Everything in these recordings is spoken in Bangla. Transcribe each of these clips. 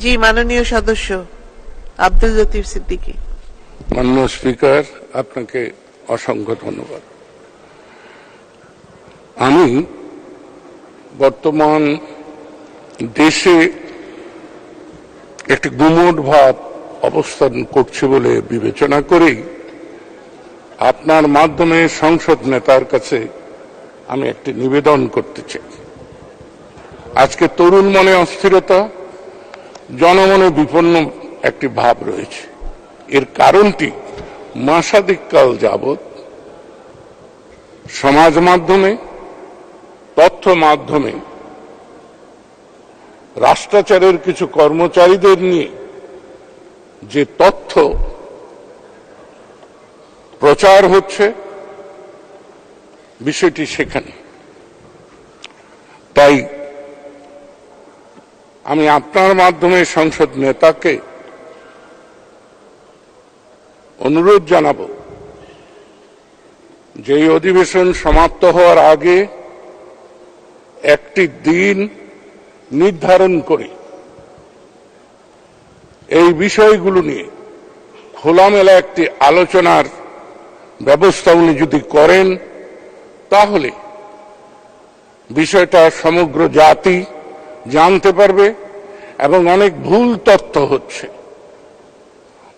জি, মাননীয় সদস্য, আব্দুল লতিফ সিদ্দিকী। মাননীয় স্পিকার, আপনাকে অসংখ্য ধন্যবাদ। আমি বর্তমান দেশে একটি গুমট ভাব অবস্থান করছে বলে বিবেচনা করেই আপনার মাধ্যমে সংসদ নেতার কাছে আমি একটি নিবেদন করতে চাই। আজকে তরুণ মনে অস্থিরতা জনমনে বিপন্ন একটি ভাব রয়েছে। এর কারণটি মাসাদিককাল যাবৎ সমাজ মাধ্যমে, তথ্য মাধ্যমে, রাষ্ট্রাচারের কিছু কর্মচারীদের নিয়ে যে তথ্য প্রচার হচ্ছে, বিষয়টি সেখানে। আমি আপনার মাধ্যমে সংসদ নেতাকে অনুরোধ জানাব যে অধিবেশন সমাপ্ত হওয়ার আগে একটি দিন নির্ধারণ করে এই বিষয়গুলো নিয়ে খোলামেলা একটি আলোচনার ব্যবস্থা উনি যদি করেন, তাহলে বিষয়টা সমগ্র জাতি জানতে পারবে। এবং অনেক ভুল তথ্য হচ্ছে।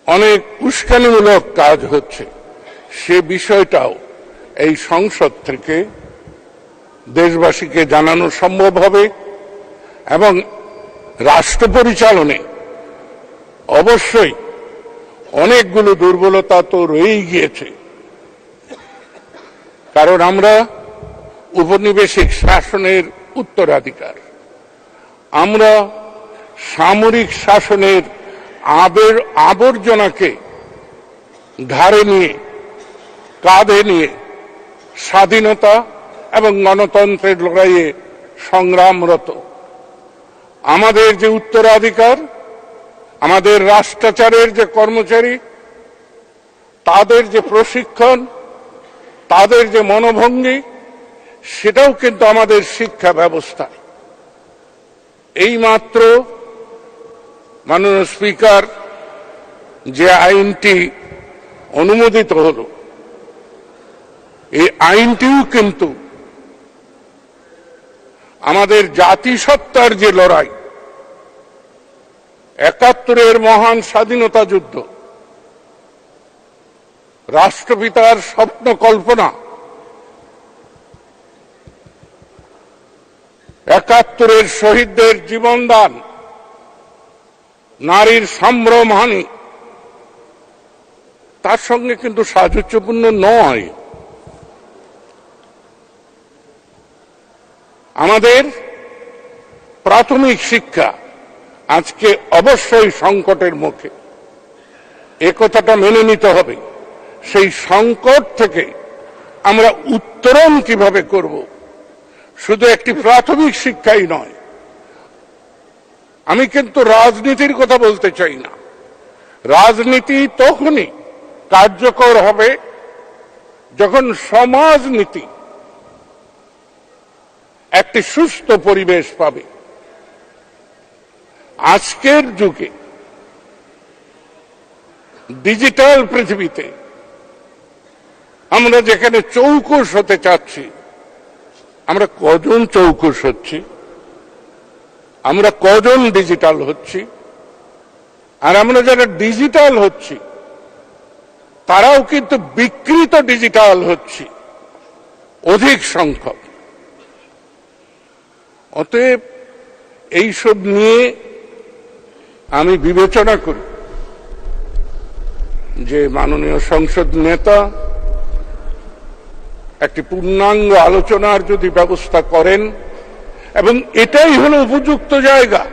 অনেক উস্কানিমূলক কাজ হচ্ছে। সে বিষয়টাও এই সংসদ থেকে দেশবাসীকে জানানো সম্ভব হবে এবং রাষ্ট্র পরিচালনে অবশ্যই অনেকগুলো দুর্বলতা তো রয়েই গিয়েছে। কারণ আমরা উপনিবেশিক শাসনের উত্তরাধিকার। আমরা সামরিক শাসনের আবের আবর্জনাকে ঘাড়ে নিয়ে, কাঁধে নিয়ে স্বাধীনতা এবং গণতন্ত্রের লড়াইয়ে সংগ্রামরত। আমাদের যে উত্তরাধিকার, আমাদের রাষ্ট্রাচারের যে কর্মচারী, তাদের যে প্রশিক্ষণ, তাদের যে মনোভঙ্গি, সেটাও কিন্তু আমাদের শিক্ষা ব্যবস্থায়। এই মাত্র মাননীয় স্পিকার, যে আইনটি অনুমোদিত হল, এই আইনটিও কিন্তু আমাদের জাতিসত্তার যে লড়াই, একাত্তরের মহান স্বাধীনতা যুদ্ধ, রাষ্ট্রপিতার স্বপ্ন কল্পনা, একাত্তরের শহীদদের জীবনদান নারীর সম্ভ্রমহানি তার সঙ্গে কিন্তু সাযুজ্যপূর্ণ নয়। আমাদের প্রাথমিক শিক্ষা আজকে অবশ্যই সংকটের মুখে। একথাটা মেনে নিতে হবে। সেই সংকট থেকে আমরা উত্তরণ কীভাবে করব? শুধু একটি প্রাথমিক শিক্ষাই নয় আমি কিন্তু রাজনীতির কথা বলতে চাই না। রাজনীতি তখনই কার্যকর হবে যখন সমাজনীতি একটি সুস্থ পরিবেশ পাবে। আজকের যুগে ডিজিটাল পৃথিবীতে আমরা যেখানে চৌকুশ হতে চাচ্ছি, আমরা কজন চৌকুশ হচ্ছি? আমরা কজন ডিজিটাল হচ্ছি? আর আমরা যারা ডিজিটাল হচ্ছি, তারাও কিন্তু বিকৃত ডিজিটাল হচ্ছি, অধিক সংখ্যক। অতএব এইসব নিয়ে আমি বিবেচনা করি যে মাননীয় সংসদ নেতা একটি পূর্ণাঙ্গ আলোচনার যদি ব্যবস্থা করেন এবং এটাই হলো উপযুক্ত জায়গা।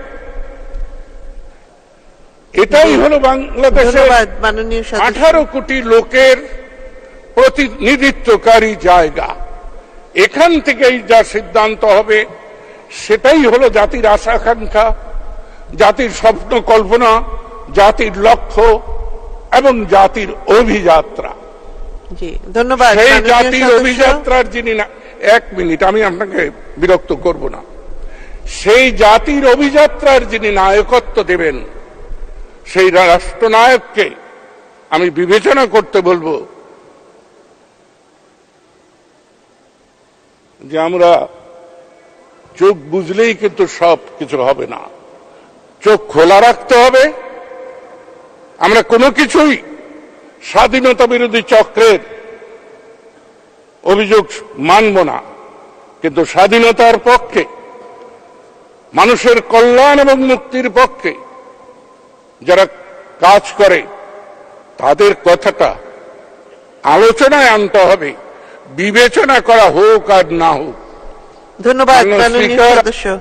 এটাই হলো সদস্য। আঠারো কোটি লোকের প্রতিনিধিত্বকারী জায়গা। এখান থেকেই যা সিদ্ধান্ত হবে সেটাই হলো জাতির আশা আকাঙ্ক্ষা জাতির স্বপ্ন কল্পনা জাতির লক্ষ্য এবং জাতির অভিযাত্রা। ধন্যবাদ সেই জাতির অভিযাত্রার যিনি না এক মিনিট আমি আপনাকে বিরক্ত করব না। সেই জাতির অভিযাত্রার যিনি নায়কত্ব দেবেন, সেই রাষ্ট্রনায়ককে আমি বিবেচনা করতে বলব যে আমরা চোখ বুঝলেই কিন্তু সব কিছু হবে না। চোখ খোলা রাখতে হবে। আমরা কোনো কিছুই স্বাধীনতা বিরোধী চক্রের অভিযোগ মানব না। কিন্তু স্বাধীনতার পক্ষে মানুষের কল্যাণ এবং মুক্তির পক্ষে যারা কাজ করে তাদের কথাটা আলোচনায় আনতে হবে বিবেচনা করা হোক আর না হোক। ধন্যবাদ সদস্য।